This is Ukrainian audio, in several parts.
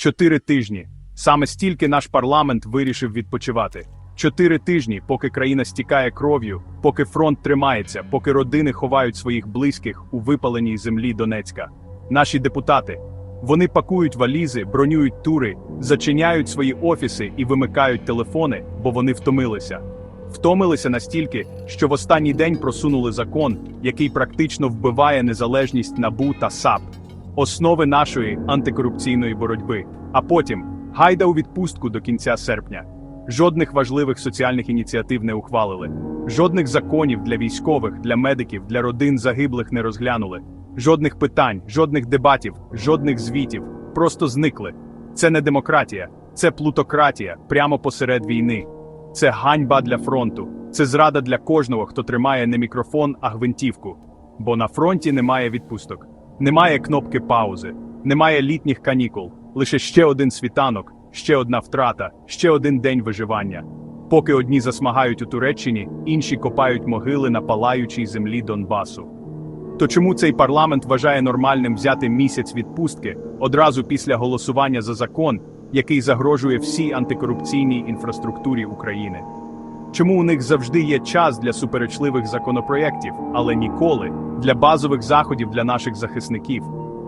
Чотири тижні. Саме стільки наш парламент вирішив відпочивати. Чотири тижні, поки країна стікає кров'ю, поки фронт тримається, поки родини ховають своїх близьких у випаленій землі Донецька. Наші депутати. Вони пакують валізи, бронюють тури, зачиняють свої офіси і вимикають телефони, бо вони втомилися. Втомилися настільки, що в останній день просунули закон, який практично вбиває незалежність НАБУ та САП, основи нашої антикорупційної боротьби. А потім гайда у відпустку до кінця серпня. Жодних важливих соціальних ініціатив не ухвалили, жодних законів для військових, для медиків, для родин загиблих не розглянули, жодних питань, жодних дебатів, жодних звітів. Просто зникли. Це не демократія, це плутократія прямо посеред війни. Це ганьба для фронту, це зрада для кожного, хто тримає не мікрофон, а гвинтівку. Бо на фронті немає відпусток, немає кнопки паузи, немає літніх канікул, лише ще один світанок, ще одна втрата, ще один день виживання. Поки одні засмагають у Туреччині, інші копають могили на палаючій землі Донбасу. То чому цей парламент вважає нормальним взяти місяць відпустки одразу після голосування за закон, який загрожує всій антикорупційній інфраструктурі України? Чому у них завжди є час для суперечливих законопроєктів, але ніколи для базових заходів для наших захисників?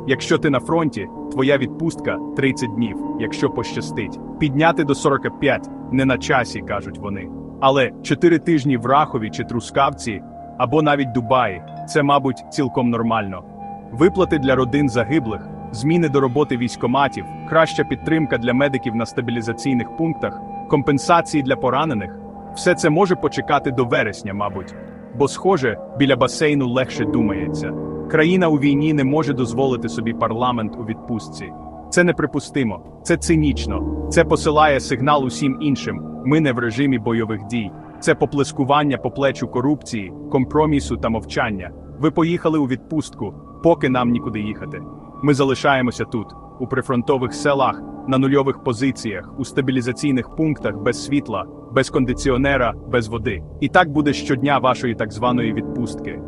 Якщо ти на фронті, твоя відпустка 30 днів, якщо пощастить. Підняти до 45 не на часі, кажуть вони. Але 4 тижні в Рахові чи Трускавці або навіть Дубаї це, мабуть, цілком нормально. Виплати для родин загиблих, зміни до роботи військоматів, краща підтримка для медиків на стабілізаційних пунктах, компенсації для поранених все це може почекати до вересня, мабуть. Бо, схоже, біля басейну легше думається. Країна у війні не може дозволити собі парламент у відпустці. Це неприпустимо, це цинічно, це посилає сигнал усім іншим. Ми не в режимі бойових дій. Це поплескування по плечу корупції, компромісу та мовчання. Ви поїхали у відпустку, поки нам нікуди їхати. Ми залишаємося тут, у прифронтових селах, на нульових позиціях, у стабілізаційних пунктах без світла, без кондиціонера, без води. І так буде щодня вашої так званої відпустки.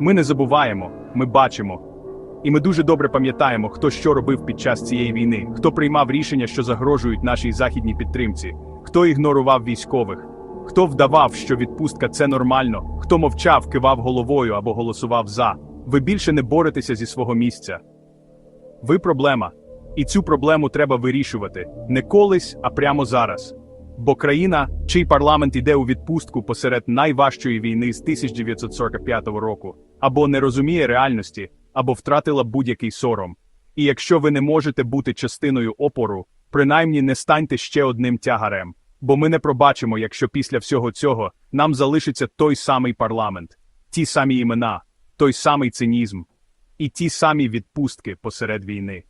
Ми не забуваємо, ми бачимо. І ми дуже добре пам'ятаємо, хто що робив під час цієї війни, хто приймав рішення, що загрожують нашій західній підтримці, хто ігнорував військових, хто вдавав, що відпустка це нормально, хто мовчав, кивав головою або голосував за. Ви більше не боретеся зі свого місця. Ви проблема. І цю проблему треба вирішувати не колись, а прямо зараз. Бо країна, чий парламент іде у відпустку посеред найважчої війни з 1945 року, або не розуміє реальності, або втратила будь-який сором. І якщо ви не можете бути частиною опору, принаймні не станьте ще одним тягарем, бо ми не пробачимо, якщо після всього цього нам залишиться той самий парламент, ті самі імена, той самий цинізм і ті самі відпустки посеред війни.